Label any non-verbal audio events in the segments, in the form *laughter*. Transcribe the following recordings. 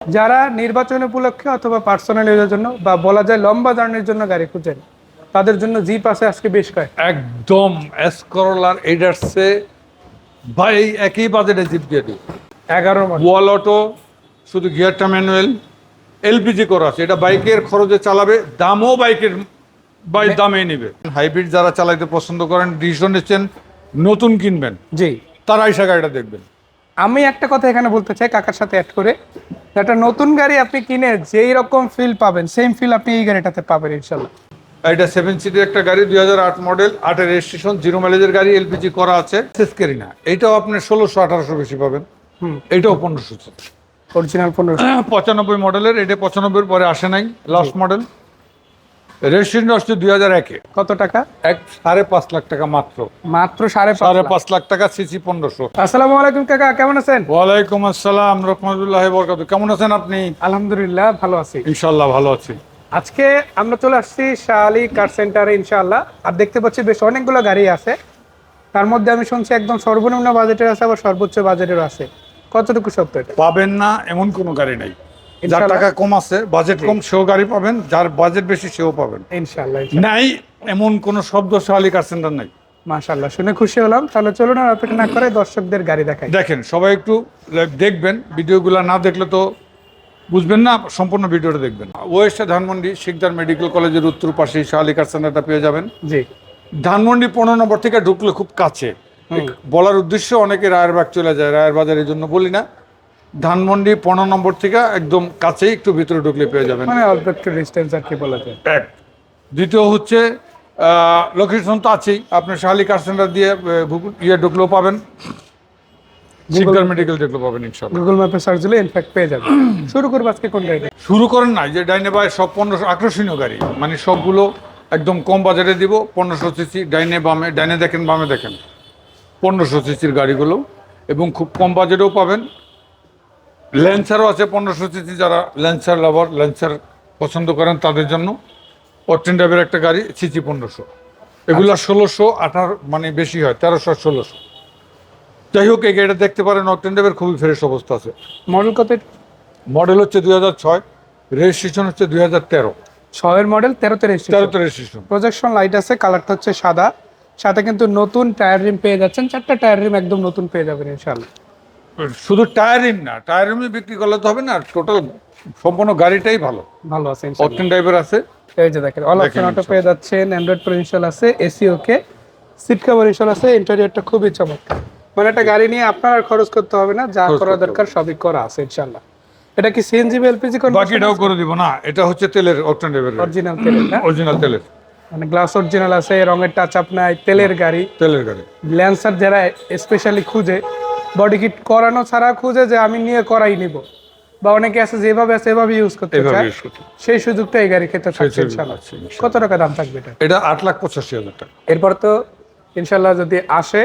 যারা নির্বাচন উপলক্ষে অথবা পার্সোনাল ইউজের জন্য বা বলা যায় লম্বা জার্নির জন্য গাড়ি খুঁজেন তাদের জন্য জিপ আছে আজকে বেশ কয়েক একদম এস করোলার এইডার্সে ভাই একই বাজেটে জিপ দিয়ে দিই এগারো ওয়াল অটো শুধু গিয়ারটা ম্যানুয়াল এলপিজি করা আছে। এটা বাইকের খরচে চালাবে দামও বাইকের বাই দামে নেবে। হাইব্রিড যারা চালাইতে পছন্দ করেন ডিসিশন নিচ্ছেন নতুন কিনবেন। জি। তারা এসে গাড়িটা দেখবেন। আমি একটা কথা এখানে বলতে চাই কাকার সাথে অ্যাড করে। একটা নতুন গাড়ি আপনি কিনে যেই রকম ফিল পাবেন সেম ফিল আপনি এই গাড়িটাতে পাবেন ইনশাল্লাহ। এটা সেভেন সিটের একটা গাড়ি দুই হাজার আট মডেল আটের রেজিস্ট্রেশন জিরো মাইলেজের গাড়ি এলপিজি করা আছে সেসকেরি না। এটাও আপনি ষোলোশো আঠারোশো বেশি পাবেন। হুম। এটাও পনেরোশো। অরিজিনাল পনেরো পঁচানব্বই মডেলের এটা পঁচানব্বইয়ের পরে আসে নাই লাস্ট মডেল রেজিস্ট্রেশন আসছে দুই হাজার একে। কত টাকা? এক সাড়ে পাঁচ লাখ টাকা মাত্র। মাত্র সাড়ে সাড়ে পাঁচ লাখ টাকা সিসি পনেরোশো। আসসালামু আলাইকুম কাকা কেমন আছেন? ওয়ালাইকুম আসসালাম রহমতুল্লাহ বরকাত কেমন আছেন আপনি? আলহামদুলিল্লাহ ভালো আছি। ইনশাল্লাহ ভালো আছি। আজকে আমরা চলে আসছি শাহালি কার সেন্টারে ইনশাআল্লাহ। আর দেখতে পাচ্ছি বেশ অনেকগুলো গাড়ি আছে। তার মধ্যে আমি শুনছি একদম সর্বনিম্ন বাজেটের আছে আবার সর্বোচ্চ বাজেটের আছে। কতটুকু সত্য পাবেন না এমন কোনো গাড়ি নাই। যার টাকা কম আছে বাজেট কম সেও গাড়ি পাবেন যার বাজেট বেশি সেও পাবেন। ইনশাআল্লাহ নাই এমন কোনো শব্দশালী কার সেন্টার নাই। মাশাআল্লাহ শুনে খুশি হলাম। তাহলে চলুন আর অপেক্ষা না করে দর্শকদের গাড়ি দেখাই। দেখেন সবাই একটু দেখবেন ভিডিওগুলো না দেখলে তো বুঝবেন না সম্পূর্ণ ভিডিওটা দেখবেন। ওয়েস্টে ধানমন্ডি শিকদার মেডিকেল কলেজের উত্তর পাশে শাহালি কার সেন্টারটা পেয়ে যাবেন। জি। ধানমন্ডি পনেরো নম্বর থেকে ঢুকলে খুব কাছে। বলার উদ্দেশ্য অনেকে রায়ের রায়েরবাগ চলে যায় রায়ের বাজারের জন্য বলি না। ধানমন্ডি পনেরো নম্বর থেকে একদম কাছেই একটু ভিতরে ঢুকলে পেয়ে যাবেন। মানে অল্প একটু ডিস্টেন্স আর কি বলা যায়। এক। দ্বিতীয় হচ্ছে লোকেশন তো আছেই। আপনি শাহালি কার সেন্টার দিয়ে ইয়ে ঢুকলেও পাবেন। শিকদার মেডিকেল ঢুকলেও পাবেন ইনশাল্লাহ গুগল ম্যাপে সার্চ দিলে ইনফ্যাক্ট পেয়ে যাবে *clears throat* শুরু করব আজকে কোন গাড়িটা? শুরু করেন না যে ডাইনে বাই সব পনেরোশো আকর্ষণীয় গাড়ি। মানে সবগুলো একদম কম বাজারে দিব পনেরোশো সিসি ডাইনে বামে ডাইনে দেখেন বামে দেখেন। পনেরোশো সিসির গাড়িগুলো এবং খুব কম বাজেটেও পাবেন। ল্যান্সারও আছে পনেরোশো সিসি যারা ল্যান্সার লাভার ল্যান্সার পছন্দ করেন তাদের জন্য। অটেন ড্রাইভের একটা গাড়ি সিসি পনেরোশো। এগুলো ষোলোশো আঠার মানে বেশি হয় তেরোশো ষোলোশো। যাই হোক এই গাড়িটা দেখতে পারেন অটেন ড্রাইভের খুবই ফ্রেশ অবস্থা আছে। মডেল কত মডেল হচ্ছে দুই হাজার ছয় রেজিস্ট্রেশন হচ্ছে দুই হাজার তেরো। ছয়ের মডেল তেরোতে রেজিস্ট্রেশন তেরোতে রেজিস্ট্রেশন প্রজেকশন লাইট আছে কালারটা হচ্ছে সাদা। সাথে কিন্তু নতুন টায়ার রিম পেয়ে যাচ্ছেন চারটা টায়ার রিম একদম নতুন পেয়ে যাবেন ইনশাআল্লাহ। শুধু টায়ারিং না টায়ারিং বিক্রি করলে তো হবে না টোটাল সম্পূর্ণ গাড়িটাই ভালো। ভালো আছে অপটেন ড্রাইভার আছে। এই যে দেখেন অল অপশন অটো পেয়ে যাচ্ছেন অ্যান্ড্রয়েড প্রো ইনস্টল আছে AC okay seat cover install আছে ইন্টেরিয়রটা খুবই চমৎকার। মানে একটা গাড়ি নিয়ে আপনার আর খরচ করতে হবে না যা করা দরকার সবই করা আছে ইনশাআল্লাহ এটা কি সিএনজি বা এলপিজি কোন বাকিটাও করে দিব না এটা হচ্ছে তেলের অপটেন ড্রাইভার অরিজিনাল তেলের না? অরিজিনাল তেলের। মানে গ্লাস অরিজিনাল আছে রঙের টাচ আপ নাই তেলের গাড়ি। তেলের গাড়ি। ল্যান্সার যারা স্পেশালি খুঁজে বডি কিট করানো ছাড়া খুঁজে যে আমি নিয়ে করাই নিব। বা অনেকে আছে যেভাবে আছে এভাবে ইউজ করতে চায়। সেই সুযোগটা এই গাড়ির ক্ষেত্রে থাকছে ইনশাআল্লাহ। কত টাকা দাম থাকবে এটা? এটা আট লাখ পঁচাশি হাজার টাকা। এরপর তো ইনশাআল্লাহ যদি আসে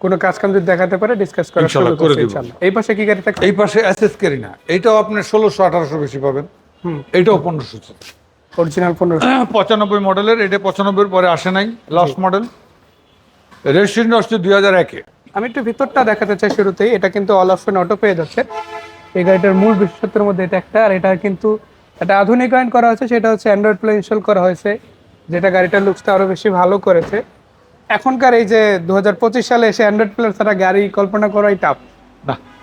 কোনো কাজ কাম যদি দেখাতে পারে ডিসকাস করা শুরু করে দিব। এই পাশে কি গাড়ি থাকবে? এই পাশে ক্যারি না। এটাও আপনি ষোলোশো আঠারোশো বেশি পাবেন। হুম। এটাও পনেরোশো অরিজিনাল পনেরো *clears throat* পঁচানব্বই মডেলের এটা পঁচানব্বইয়ের পরে আসে নাই। লাস্ট মডেল রেজিস্ট্রেশন আসছে দুই হাজার একে। আমি একটু ভিতরটা দেখাতে চাই শুরুতেই এটা কিন্তু অল অপশন অটো পেয়ে যাচ্ছে। এই গাড়িটার মূল বিশেষত্বের মধ্যে এটা একটা আর এটা কিন্তু একটা আধুনিকায়ন করা হয়েছে সেটা হচ্ছে অ্যান্ড্রয়েড প্লে ইনস্টল করা হয়েছে যেটা গাড়িটার লুকসটা আরও বেশি ভালো করেছে। এখনকার এই যে দুহাজার পঁচিশ সালে এসে অ্যান্ড্রয়েড প্লে ছাড়া গাড়ি কল্পনা করাই টাফ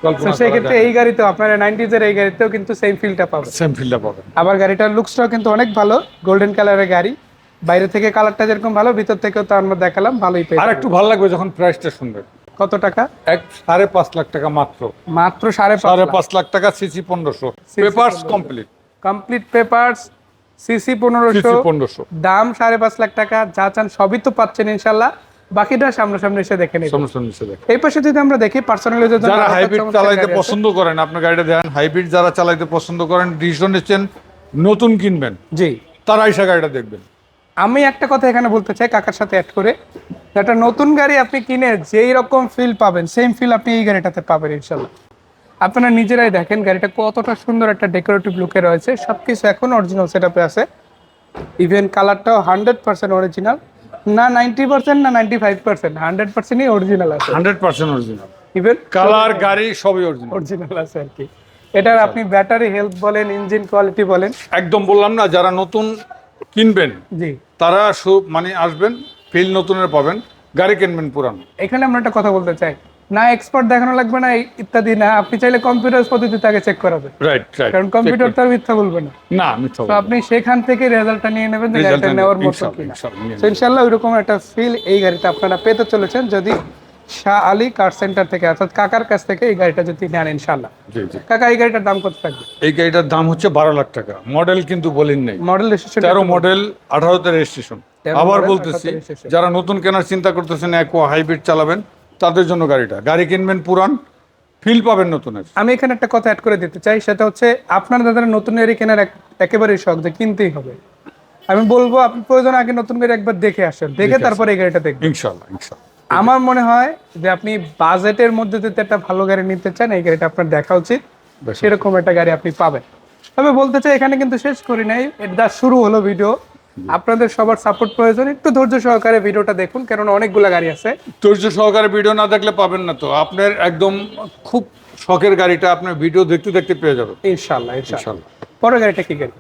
তো এই গাড়িতেও আপনারা নাইনটিজের এই গাড়িতেও কিন্তু সেম ফিলটা পাবেন। সেম ফিল্ডটা পাবেন। আবার গাড়িটার লুকসটাও কিন্তু অনেক ভালো গোল্ডেন কালারের গাড়ি। বাইরে থেকে কালারটা যেরকম ভালো ভিতর থেকেও তো আমরা দেখালাম ভালোই পেয়ে আর একটু ভালো লাগবে যখন প্রাইসটা শুনবেন। কত টাকা? এক সাড়ে পাঁচ লাখ টাকা মাত্র। মাত্র সাড়ে সাড়ে পাঁচ লাখ টাকা সিসি পনেরোশো। Papers complete complete papers CC পনেরোশো। পনেরোশো। দাম সাড়ে পাঁচ লাখ টাকা যা চান সবই তো পাচ্ছেন ইনশাল্লাহ। বাকিটা সামনাসামনি এসে দেখে নিন। সামনে সামনে এসে দেখেন। এই পাশে যদি আমরা দেখি পার্সোনাল যারা হাইব্রিড চালাইতে পছন্দ করেন আপনার গাড়িটা দেখেন হাইব্রিড যারা চালাইতে পছন্দ করেন ডিসিশন নিচ্ছেন নতুন কিনবেন জি। তারা এসে গাড়িটা দেখবেন। আমি একটা কথা এখানে বলতে চাই কাকার সাথে অ্যাড করে। একটা নতুন গাড়ি আপনি কিনে যেই রকম ফিল পাবেন সেম ফিল আপনি এই গাড়িটাতে পাবেন ইনশাল্লাহ। আপনারা নিজেরাই দেখেন গাড়িটা কতটা সুন্দর একটা ডেকোরেটিভ লুকে রয়েছে। সব কিছু এখন অরিজিনাল সেট আপে আছে। ইভেন কালারটাও হান্ড্রেড পার্সেন্ট অরিজিনাল না নাইনটি পার্সেন্ট না নাইনটি ফাইভ পার্সেন্ট হান্ড্রেড পার্সেন্টই অরিজিনাল আছে hundred percent original even colour গাড়ি সবই অরিজিনাল অরিজিনাল আছে আর কি। এটার আপনি ব্যাটারি হেলথ বলেন ইঞ্জিন কোয়ালিটি বলেন। একদম বললাম না যারা নতুন কিনবেন। জি। তারা মানে আসবেন ফিল নতুনের পাবেন গাড়ি কিনবেন পুরানো। এখানে আমরা একটা কথা বলতে চাই। না এক্সপার্ট দেখানো লাগবে না ইত্যাদি না আপনি চাইলে কম্পিউটার পদ্ধতিতে আগে চেক করাবে রাইট রাইট কারণ কম্পিউটার তো আর মিথ্যা বলবে না। না মিথ্যা তো আপনি সেখান থেকে রেজাল্টটা নিয়ে নেবেন যে Result গাড়িটা টা নেওয়ার মতো ইনশাআল্লাহ, ওইরকম একটা ফিল এই গাড়িটা আপনারা পেতে চলেছেন। যদি শাহ আলী কার সেন্টার থেকে অর্থাৎ কাকার কাছ থেকে এই গাড়িটা যদি নেন ইনশাল্লাহ কাকা এই গাড়িটার দাম কত থাকবে? এই গাড়িটার দাম হচ্ছে বারো লাখ টাকা। মডেল কিন্তু বলেন নেই। মডেল রেজিস্ট্রেশন তেরো মডেল আঠারোতে রেজিস্ট্রেশন আবার বলতেছি যারা নতুন কেনার চিন্তা করতেছেন একোয়া হাইব্রিড চালাবেন তাদের জন্য গাড়িটা। গাড়ি কিনবেন পুরান ফিল পাবেন নতুনের। আমি এখানে একটা কথা অ্যাড করে দিতে চাই সেটা হচ্ছে আপনার দাদার নতুন গাড়ি কেনার এক- একেবারেই শখ যে কিনতেই হবে। আমি বলব আপনি প্রয়োজন আগে নতুন গাড়ি একবার দেখে আসেন। দেখে তারপরে এই গাড়িটা দেখবেন। ইনশাল্লাহ ইনশাল্লাহ আমার মনে হয় যে আপনি বাজেটের মধ্যে যদি একটা ভালো গাড়ি নিতে চান এই গাড়িটা আপনার দেখা উচিত। সেরকম একটা গাড়ি আপনি পাবেন। তবে বলতে চাই এখানে কিন্তু শেষ করি নাই। এটা শুরু হলো ভিডিও আপনাদের সবার সাপোর্ট প্রয়োজন। একটু ধৈর্য সহকারে ভিডিওটা দেখুন কারণ অনেকগুলো গাড়ি আছে। ধৈর্য সহকারে ভিডিও না দেখলে পাবেন না তো। আপনার একদম খুব শখের গাড়িটা আপনার ভিডিও দেখতে দেখতে পেয়ে যাবেন ইনশাল্লাহ ইনশাল্লাহ পরের গাড়িটা কি গাড়ি?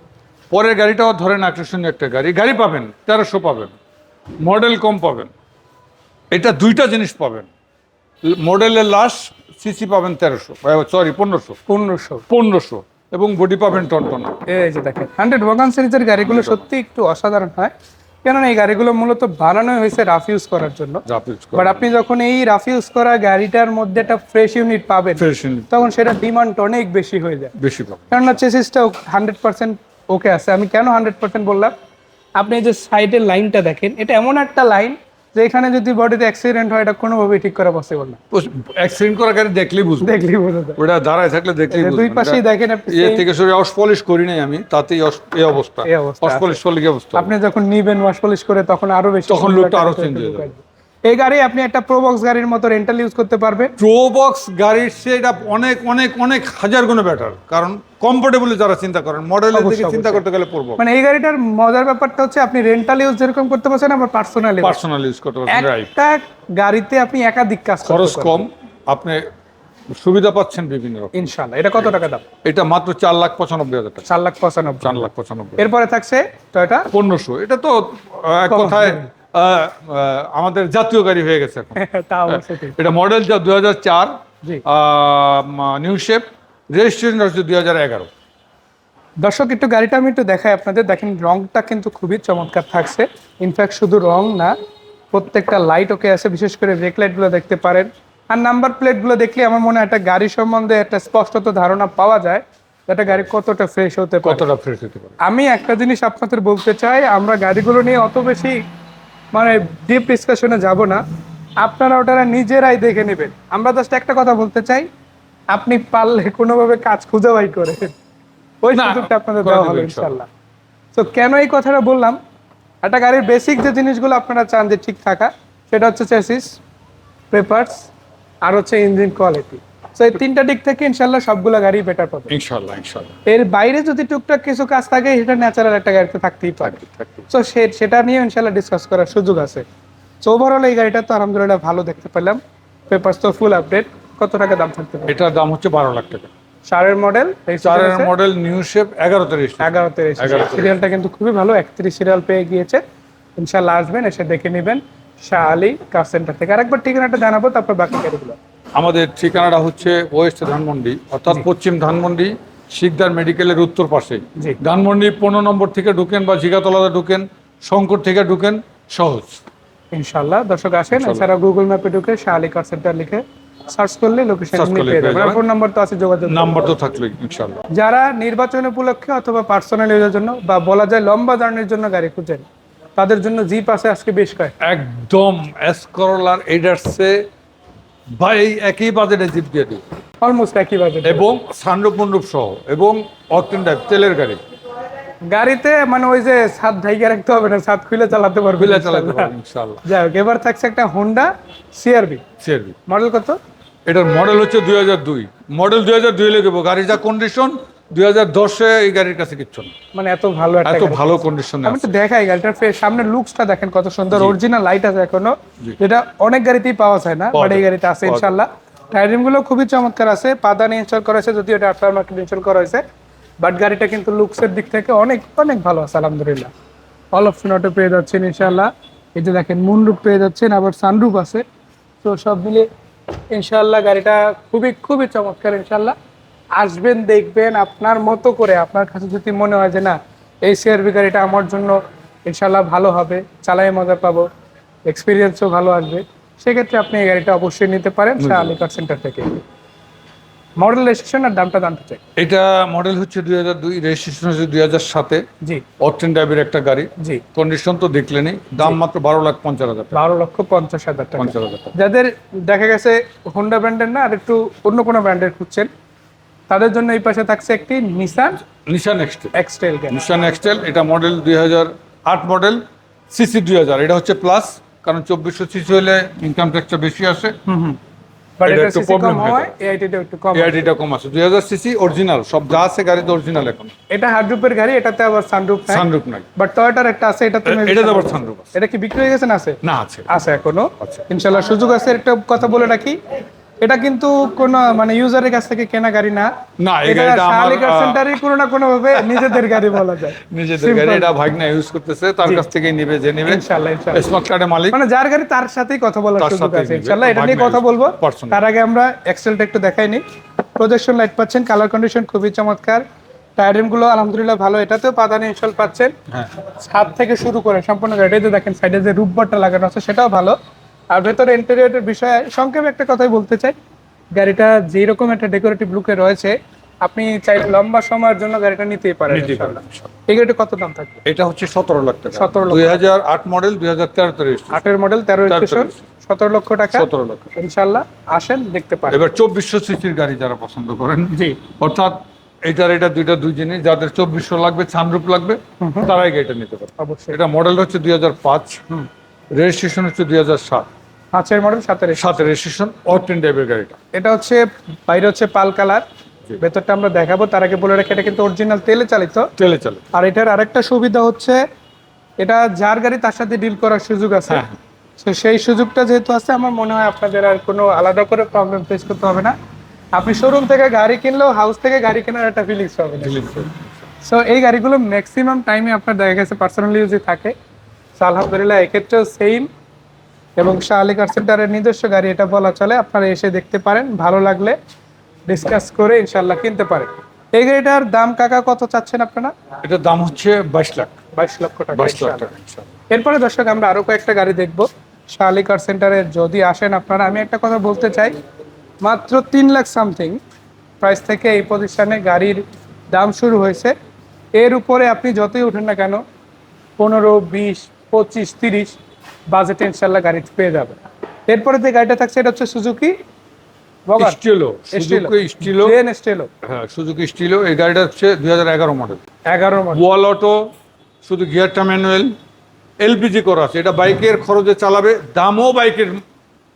পরের গাড়িটাও ধরেন আকর্ষণীয় একটা গাড়ি। গাড়ি পাবেন তেরোশো পাবেন। মডেল কম পাবেন। এটা দুইটা জিনিস পাবেন। মডেলের লাস্ট সিসি পাবেন তেরোশো সরি পনেরোশো। পনেরোশো। পনেরোশো এবং বডি পাবেন টনটন। এই যে দেখেন হান্ড্রেড ওয়াগান সিরিজের গাড়িগুলো সত্যি একটু অসাধারণ হয়। কেননা এই গাড়িগুলো মূলত বানানো হয়েছে রাফ ইউজ করার জন্য। বাট আপনি যখন এই রাফ ইউজ করা গাড়িটার মধ্যে একটা ফ্রেশ ইউনিট পাবেন তখন সেটা ডিমান্ড অনেক বেশি হয়ে যায়। বেশি কেননা চেসিসটা হান্ড্রেড পার্সেন্ট ওকে আছে। আমি কেন হান্ড্রেড পার্সেন্ট বললাম? আপনি এই যে সাইডের লাইনটা দেখেন এটা এমন একটা লাইন যে এখানে যদি বডিতে অ্যাক্সিডেন্ট হয় এটা কোনোভাবেই ঠিক করা পসিবল না। অ্যাক্সিডেন্ট করা গেলে দেখলেই বুঝব। দেখলেই বোঝা যায়। ওটা দাঁড়ায় থাকলে দেখলেই বুঝব। দুই পাশেই দেখেন আপনি এ থেকে সরে ওয়াশ পলিশ করি নাই আমি তাতেই এই অবস্থা। এই অবস্থা অস পলিশ করলে কি অবস্থা আপনি যখন নিবেন ওয়াশ পলিশ করে তখন আরও বেশি তখন লুকটা আরও চেঞ্জ হয়ে আসবে। এই গাড়ি আপনি একটা প্রোবক্স গাড়ির মতো রেন্টাল ইউজ করতে পারবেন। প্রোবক্স গাড়ির এটা অনেক অনেক অনেক হাজার গুণ বেটার কারণ কমফোর্টেবল যারা চিন্তা করেন মডেলের দিকে চিন্তা করতে গেলে প্রোবক্স মানে এই গাড়িটার মজার ব্যাপারটা হচ্ছে আপনি রেন্টাল ইউজ যেরকম করতে পারছেন আবার পার্সোনালি পার্সোনাল ইউজ করতে পারছেন রাইট একটা গাড়িতে আপনি একাধিক কাজ করতে খরচ কম আপনি সুবিধা পাচ্ছেন বিভিন্ন রকম। ইনশাল্লাহ এটা কত টাকা দাম? এটা মাত্র চার লাখ পঁচানব্বই হাজার টাকা। চার লাখ পঁচানব্বই। চার লাখ পঁচানব্বই। এরপরে থাকছে টয়টা পনেরোশো। এটা তো এক কথায় আমাদের জাতীয় গাড়ি হয়ে গেছে এখন। ঠিক। এটা মডেল যা দুই হাজার চার নিউ শেপ রেজিস্ট্রেশন হচ্ছে দুই হাজার এগারো। দর্শক একটু গাড়িটা আমি একটু দেখাই আপনাদের। দেখেন রংটা কিন্তু খুবই চমৎকার থাকছে। ইনফ্যাক্ট শুধু রং না প্রত্যেকটা লাইট ওকে আছে। বিশেষ করে ব্রেক লাইটগুলো দেখতে পারেন। আর নাম্বার প্লেটগুলো দেখলে আমার মনে হয় একটা গাড়ি সম্বন্ধে একটা স্পষ্টত ধারণা পাওয়া যায় একটা গাড়ি কতটা ফ্রেশ হতে কতটা ফ্রেশ হতে পারে। আমি একটা জিনিস আপনাদের বলতে চাই আমরা গাড়িগুলো নিয়ে অত বেশি মানে ডিপ ডিসকাশনে যাব না। আপনারা ওটারা নিজেরাই দেখে নেবেন। আমরা জাস্ট একটা কথা বলতে চাই আপনি পারলে কোনোভাবে কাজ খুঁজে বাই করে। ওই সুযোগটা আপনাদের দেওয়া হবে ইনশাআল্লাহ। ইনশাল্লাহ। তো কেন এই কথাটা বললাম? একটা গাড়ির বেসিক যে জিনিসগুলো আপনারা চান যে ঠিক থাকা সেটা হচ্ছে চেসিস পেপারস আর হচ্ছে ইঞ্জিন কোয়ালিটি তো এই তিনটা দিক থেকে ইনশাল্লাহ সবগুলো গাড়ি বেটার পাবে। ইনশাল্লাহ ইনশাল্লাহ এর বাইরে যদি টুকটাক কিছু কাজ থাকে সেটা ন্যাচারাল একটা গাড়িতে থাকতেই পারে। তো সেটা নিয়ে ইনশাল্লাহ ডিসকাস করার সুযোগ আছে। তো ওভারঅল এই গাড়িটা তো আলহামদুলিল্লাহ ভালো দেখতে পেলাম। পেপারস তো ফুল আপডেট কত টাকা দাম থাকতে পারে? এটার দাম হচ্ছে বারো লাখ টাকা। চারের মডেল চারের মডেল নিউ শেপ এগারোতে রেজিস্ট্রেশন এগারোতে এগারোতে। সিরিয়ালটা কিন্তু খুবই ভালো একত্রিশ সিরিয়াল পেয়ে গিয়েছে। ইনশাল্লাহ আসবেন এসে দেখে নেবেন। শাহ আলী কার সেন্টার থেকে। আরেকবার ঠিকানাটা জানাব তারপর বাকি গাড়িগুলো। আমাদের ঠিকানাটা হচ্ছে ওয়েস্ট ধানমন্ডি অর্থাৎ পশ্চিম ধানমন্ডি শিকদার মেডিকেলের উত্তর পাশে। ধানমন্ডি পনেরো নম্বর থেকে ঢুকেন বা জিগাতলাতে ঢুকেন শঙ্কর থেকে ঢুকেন সহজ। ইনশাল্লাহ দর্শক আসেন এছাড়া গুগল ম্যাপে ঢুকে শাহ আলী কার সেন্টার লিখে সার্চ করলে লোকেশন পেয়ে যাবেন। ফোন নাম্বার তো আছে যোগাযোগ নাম্বার তো থাকল ইনশাল্লাহ যারা নির্বাচন উপলক্ষে অথবা পার্সোনাল ইউজের জন্য বা বলা যায় লম্বা জার্নির জন্য গাড়ি খুঁজেন তাদের জন্য জিপ আছে আজকে বেশ কয়েক একদম এস করলার এই একই বাজেটে জিপ গাড়ি অলমোস্ট একই বাজেট এবং সানরূপ মন্ডপ সহ এবং অকটেন ড্রাইভ তেলের গাড়ি। গাড়িতে মানে ওই যে সাত ঢাইকে রাখতে হবে না সাত খুলে চালাতে পারবে খুলে চালাতে পারবে ইনশাআল্লাহ যাই হোক এবার থাকছে একটা হোন্ডা সিআরবি সিআরবি মডেল কত? এটার মডেল হচ্ছে দুই হাজার দুই। মডেল দুই হাজার দুই লেগে গাড়ির যা কন্ডিশন দুই হাজার দশে এই গাড়ির কাছে কিচ্ছু না। মানে এত ভালো এত ভালো কন্ডিশনে আমি তো দেখাই গাড়িটার সামনের লুকসটা দেখেন কত সুন্দর। অরিজিনাল লাইট আছে এখনও। যেটা অনেক গাড়িতেই পাওয়া যায় না বাট এই গাড়িতে আছে পাওয়া যায়। ইনশাল্লাহ খুবই চমৎকার আছে পাদানি ইনস্টল করা হয়েছে যদিও এটা আফটার মার্কেট ইনস্টল করা হয়েছে বাট গাড়িটা কিন্তু লুকসের দিক থেকে অনেক অনেক ভালো আছে আলহামদুলিল্লাহ। অল অপশন অটো পেয়ে যাচ্ছেন ইনশাল্লাহ এই যে দেখেন মুনরুপ পেয়ে যাচ্ছেন আবার সানরুপ আছে। তো সব মিলে ইনশাল্লাহ গাড়িটা খুবই খুবই চমৎকার ইনশাল্লাহ আসবেন দেখবেন আপনার মতো করে আপনার কাছে যদি মনে হয় যে না এই সিআরবি গাড়িটা আমার জন্য ইনশাল্লাহ ভালো হবে চালাই মজা পাবো এক্সপিরিয়েন্সও ভালো আসবে সেক্ষেত্রে আপনি এই গাড়িটা অবশ্যই নিতে পারেন শাহ আলী কার সেন্টার থেকে। মডেল রেজিস্ট্রেশন আর দামটা জানতে চাই। এটা মডেল হচ্ছে দুই হাজার দুই রেজিস্ট্রেশন হচ্ছে দুই হাজার সাতে। জি। অটেন টাইপের একটা গাড়ি। জি। কন্ডিশন তো দেখলেনই দাম মাত্র বারো লাখ পঞ্চাশ হাজার টাকা। বারো লক্ষ পঞ্চাশ হাজার টাকা। পঞ্চাশ হাজার টাকা। যাদের দেখা গেছে হোন্ডা ব্র্যান্ডের না আর একটু অন্য কোনো ব্র্যান্ডের খুঁজছেন তাদের জন্য এই পাশে থাকছে একটি নিসান নিশান এক্সটেল এক্সটেল নিশান এক্সটেল এটা মডেল দুই হাজার আট মডেল সিসি দুই হাজার। এটা হচ্ছে প্লাস কারণ চব্বিশশো সিসি হলে ইনকাম ট্যাক্সটা বেশি আসে। একটু সিসি কম হয় এআইটিটা কম আছে দুই হাজার সিসি অরিজিনাল সব যা আছে গাড়িতে অরিজিনাল এখন। এটা হার্ডরুপের গাড়ি এটাতে আবার নাই। নাই। বাট টয়োটার একটা আছে এটা তুমি এটাতে আবার আছে। এটা কি বিক্রি হয়ে গেছে না আছে? না আছে। আছে এখনও। আচ্ছা। ইনশাল্লাহ সুযোগ আছে একটা কথা বলে রাখি। এটা কিন্তু কোন মানে ইউজারের কাছ থেকে কেনা গাড়ি না। না এই এটা গাড়িটা আমার কার সেন্টারে কোনো না কোনো ভাবে নিজেদের গাড়ি বলা যায়। *laughs* নিজেদের গাড়ি এটা ভাগনা ইউজ করতেছে তার কাছ থেকেই নিবে যে নিবে। ইনশাল্লাহ ইনশাল্লাহ। স্মার্ট কার্ডের মালিক। মানে যার গাড়ি তার সাথেই কথা বলার সুযোগ আছে নিবে। ইনশাল্লাহ। এটা নিয়ে কথা বলব। তার আগে আমরা এক্সেলটা একটু দেখাই নি। প্রজেকশন লাইট পাচ্ছেন কালার কন্ডিশন খুবই চমৎকার। টায়ারিংগুলো আলহামদুলিল্লাহ ভালো এটাতেও পাদানি ইনস্টল পাচ্ছেন। হ্যাঁ। ছাদ থেকে শুরু করে সম্পূর্ণ গাড়িতে দেখেন সাইডে যে রূপবারটা লাগানো আছে সেটাও ভালো। আর ভেতরে ইন্টেরিয়রের বিষয়ে সংক্ষেপে একটা কথাই বলতে চাই। গাড়িটা যেই রকম একটা ডেকোরেটিভ লুকে রয়েছে আপনি চাইলে লম্বা সময়ের জন্য গাড়িটা নিতেই পারেন। এই গাড়িটা কত দাম থাকবে? এটা হচ্ছে সতেরো লাখ টাকা। 17 লক্ষ। দুই হাজার আট মডেল দুই হাজার তেরো আটের মডেল তেরো স্টেশন সতেরো লক্ষ টাকা। সতেরো লক্ষ। ইনশাল্লাহ আসেন দেখতে পারেন। এবার চব্বিশশো সিসির গাড়ি যারা পছন্দ করেন জি। অর্থাৎ এটার এটা দুইটা দুই জিনিস যাদের চব্বিশশো লাগবে সানরুপ লাগবে তারাই গাড়িটা নিতে পারে অবশ্যই। এটা মডেল হচ্ছে দুই হাজার পাঁচ। হুম। রেজিস্ট্রেশন হচ্ছে দুই হাজার সাত। পাঁচের মডেল সাতের সাথে রেজিস্ট্রেশন অটেন টাইপের গাড়িটা। এটা হচ্ছে বাইরে হচ্ছে পাল কালার। ভেতরটা আমরা দেখাবো তার আগে বলে রাখি এটা কিন্তু অরিজিনাল তেলে চালিত। তেলে চলে আর এটার আরেকটা সুবিধা হচ্ছে এটা যার গাড়ি তার সাথে ডিল করার সুযোগ আছে। হ্যাঁ। তো সেই সুযোগটা যেহেতু আছে আমার মনে হয় আপনাদের আর কোনো আলাদা করে প্রবলেম ফেস করতে হবে না। আপনি শোরুম থেকে গাড়ি কিনলেও হাউস থেকে গাড়ি কেনার একটা ফিলিংস পাবেন। সো এই গাড়িগুলো ম্যাক্সিমাম টাইমে আপনার দেখা গেছে পার্সোনাল ইউজে থাকে। আলহামদুলিল্লাহ এক্ষেত্রেও সেম এবং শাহ আলী কার সেন্টারের নিজস্ব গাড়ি এটা বলা চলে। আপনারা এসে দেখতে পারেন ভালো লাগলে ডিসকাস করে ইনশাল্লাহ কিনতে পারেন। এই গাড়িটার দাম কাকা কত চাচ্ছেন আপনারা? এটার দাম হচ্ছে বাইশ লাখ। বাইশ লক্ষ টাকা বাইশ লাখ টাকা এরপরে দর্শক আমরা আরও কয়েকটা গাড়ি দেখব। শাহালি কার সেন্টারে যদি আসেন আপনারা আমি একটা কথা বলতে চাই মাত্র তিন লাখ সামথিং প্রাইস থেকে এই প্রতিষ্ঠানে গাড়ির দাম শুরু হয়েছে। এর উপরে আপনি যতই উঠেন না কেন পনেরো বিশ পঁচিশ তিরিশ বাজেটে ইনশাল্লাহ গাড়ি পেয়ে যাবে। এরপরে যে গাড়িটা থাকছে এটা হচ্ছে সুজুকি স্টিলো সুজুকি স্টিলো স্টেলো হ্যাঁ সুজুকি স্টিলো এই গাড়িটা হচ্ছে দুই হাজার এগারো মডেল এগারো মডেল ওয়াল অটো শুধু গিয়ারটা ম্যানুয়াল এলপিজি করা আছে। এটা বাইকের খরচে চালাবে দামও বাইকের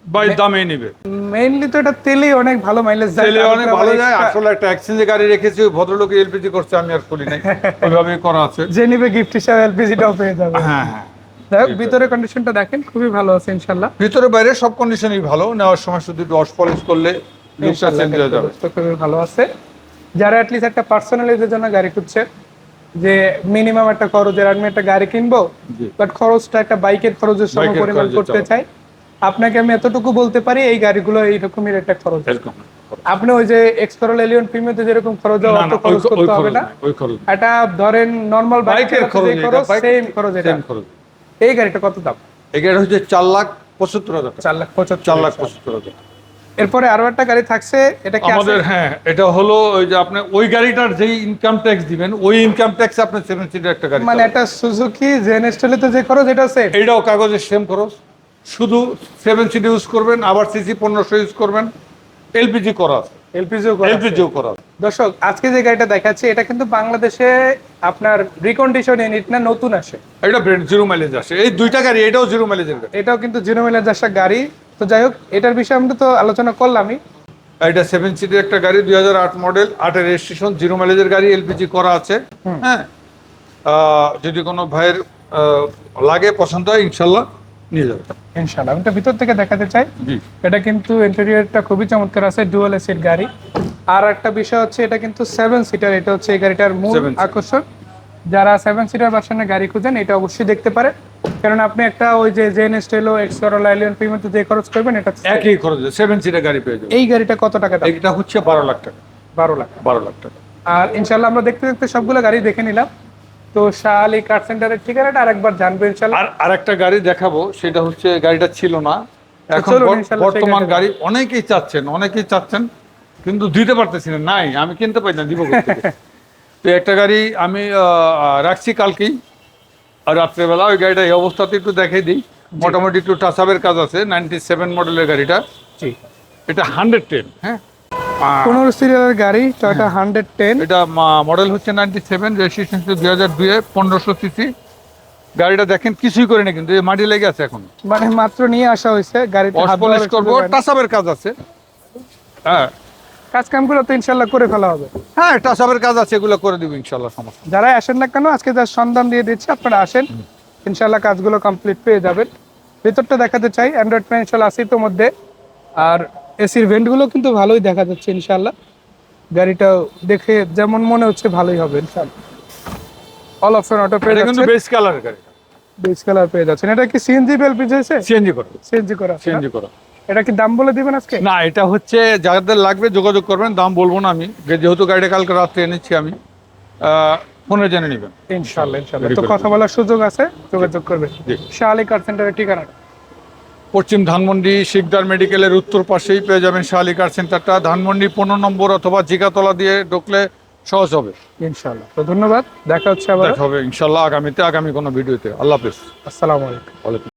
বাই দামে নেবে। মেইনলি তো এটা তেলেই অনেক ভালো মাইলেজ তেলে অনেক ভালো যায়। আসলে একটা এক্সচেঞ্জে গাড়ি রেখেছি ওই ভদ্রলোক এলপিজি করছে আমি আর করি নাই। *laughs* ওইভাবে করা আছে। যে নিবে গিফট হিসাবে এলপিজিটাও পেয়ে যাবে। হ্যাঁ হ্যাঁ। যাই ভিতরে কন্ডিশনটা দেখেন খুবই ভালো আছে ইনশাল্লাহ ভিতরে বাইরে সব কন্ডিশনই ভালো নেওয়ার সময় শুধু একটু ওয়াশ পলিশ করলে লুকটা চেঞ্জ হয়ে যাবে। খুবই ভালো আছে। যারা অ্যাটলিস্ট একটা জন্য গাড়ি খুঁজছে যে মিনিমাম একটা খরচের আমি একটা গাড়ি কিনবো বাট খরচটা একটা বাইকের খরচের সম পরিমাণ করতে চাই আপনাকে আমি এতটুকু বলতে পারি এই গাড়িগুলো এইরকমই একটা খরচ। আপনি ওই যে এক্সকরল এলিয়ন প্রিমিয়াতে যেরকম খরচ হয়, অত খরচ করতে হবে না। এটা ধরেন নর্মাল বাইকের খরচ এটা, সেম খরচ এটা। এই গাড়িটা কত দাম? এই গাড়ি হচ্ছে চার লাখ পঁচাত্তর হাজার চার লাখ পঁচাত্তর চার লাখ পঁচাত্তর হাজার এরপরে আরও একটা গাড়ি থাকছে এটা কি আমাদের হ্যাঁ এটা হলো ওই যে আপনি ওই গাড়িটার যেই ইনকাম ট্যাক্স দিবেন ওই ইনকাম ট্যাক্স আপনি সেভেন সিটার একটা গাড়ি মানে। একটা সুজুকি জেন স্টাইলে যে খরচ এটা সেম এইটাও কাগজের সেম খরচ। শুধু সেভেন সিট ইউজ করবেন আবার সিসি পনেরোশো ইউজ করবেন। এলপিজি করা আছে। এলপিজিও এলপিজিও করা দর্শক আজকে যে গাড়িটা দেখাচ্ছি এটা কিন্তু বাংলাদেশে আপনার রিকন্ডিশন ইউনিট না নতুন আসে। এটা জিরো মাইলেজ আসে। এই দুইটা গাড়ি এটাও জিরো মাইলেজের গাড়ি। এটাও কিন্তু জিরো মিলার আসা গাড়ি। তো যাই হোক এটার বিষয়ে আমরা তো আলোচনা করলামই। এটা সেভেন সিটের একটা গাড়ি দুই হাজার আট মডেল আটের রেজিস্ট্রেশন জিরো মাইলেজের গাড়ি এলপিজি করা আছে। হ্যাঁ? যদি কোনো ভাইয়ের লাগে পছন্দ হয় ইনশাল্লাহ। ইনশাল্লাহ আমি তো ভিতর থেকে দেখাতে চাই। এটা কিন্তু ইন্টেরিয়রটা খুবই চমৎকার আছে ডুয়াল গাড়ি। আর একটা বিষয় হচ্ছে এটা কিন্তু সেভেন সিটার এটা হচ্ছে এই গাড়িটার মূল আকর্ষণ। যারা সেভেন সিটার ভার্সনের গাড়ি খুঁজেন এটা অবশ্যই দেখতে পারেন। কারণ আপনি একটা ওই যে জেন স্টেলো প্রিমিয়ামতে যে খরচ করবেন এটা একই খরচে সেভেন সিটের গাড়ি পেয়ে যাবে এই গাড়িটা কত টাকা দাম? এটা হচ্ছে বারো লাখ টাকা। বারো লাখ। বারো লাখ টাকা। আর ইনশাল্লাহ আমরা দেখতে দেখতে সবগুলো গাড়ি দেখে নিলাম। তো শাহ আলী কার সেন্টারের ঠিকানাটা আরেকবার জানব ইনশাল্লাহ আর আরেকটা গাড়ি দেখাবো সেটা হচ্ছে গাড়িটা ছিল না। এখন বর্তমান গাড়ি অনেকেই চাচ্ছেন অনেকেই চাচ্ছেন কিন্তু দিতে পারতেছি না নাই আমি কিনতে পারি না দিব *laughs* তো একটা গাড়ি আমি রাখছি কালকেই। আর রাত্রেবেলা ওই গাড়িটা এই অবস্থাতে একটু দেখাই দিই। মোটামুটি একটু টাসাবের কাজ আছে নাইনটি সেভেন মডেলের গাড়িটা। এটা হান্ড্রেড টেন হ্যাঁ। পনেরো সিরিয়ালের গাড়ি টয়টা হান্ড্রেড টেন এটা মডেল হচ্ছে নাইনটি সেভেন রেজিস্ট্রেশন দুই হাজার দুয়ে পনেরোশো সিসি। গাড়িটা দেখেন কিছুই করিনি কিন্তু মাটি লেগে আছে এখন। মানে মাত্র নিয়ে আসা হয়েছে হাত পলিশ করব। টাসাবের কাজ আছে। হ্যাঁ। কাজ কামগুলো তো ইনশাল্লাহ করে ফেলা হবে। হ্যাঁ টাসাবের কাজ আছে এগুলো করে দিব ইনশাল্লাহ সমস্যা যারা আসেন না কেন আজকে যার সন্ধান দিয়ে দিচ্ছে আপনারা আসেন ইনশাল্লাহ কাজগুলো কমপ্লিট পেয়ে যাবেন। ভিতরটা দেখাতে চাই অ্যান্ড্রয়েড ইনশাল্লাহ আসি তো মধ্যে। আর এসির ভেন্টগুলো কিন্তু ভালোই দেখা যাচ্ছে ইনশাল্লাহ গাড়িটাও দেখে যেমন মনে হচ্ছে ভালোই হবে ইনশাল্লাহ অল অপশন অটো পেয়ে এটা যাচ্ছে বেস কালার গাড়ি বেস কালার পেয়ে যাচ্ছেন। এটা কি সিএনজি সিএনজি করো। সিএনজি করা। সিএনজি করো। এটা কি দাম বলে দিবেন আজকে? না এটা হচ্ছে যাদের লাগবে যোগাযোগ করবেন দাম বলব না আমি। যে- যেহেতু গাড়িটা কালকে রাত্রে এনেছি আমি ফোনে জেনে নেবেন। ইনশাল্লাহ ইনশাল্লাহ তো কথা বলার সুযোগ আছে যোগাযোগ করবে জি। শাহালি কার সেন্টারের ঠিকানা। পশ্চিম ধানমন্ডি শিকদার মেডিকেলের উত্তর পাশেই পেয়ে যাবেন শালিকার সেন্টারটা। ধানমন্ডি পনেরো নম্বর অথবা জিকাতলা দিয়ে ঢুকলে সহজ হবে। ইনশাল্লাহ তো ধন্যবাদ। দেখা হচ্ছে আবার দেখা হবে ইনশাল্লাহ আগামীতে আগামী কোনো ভিডিওতে। আল্লাহ হাফিজ। আসসালামু আলাইকুম।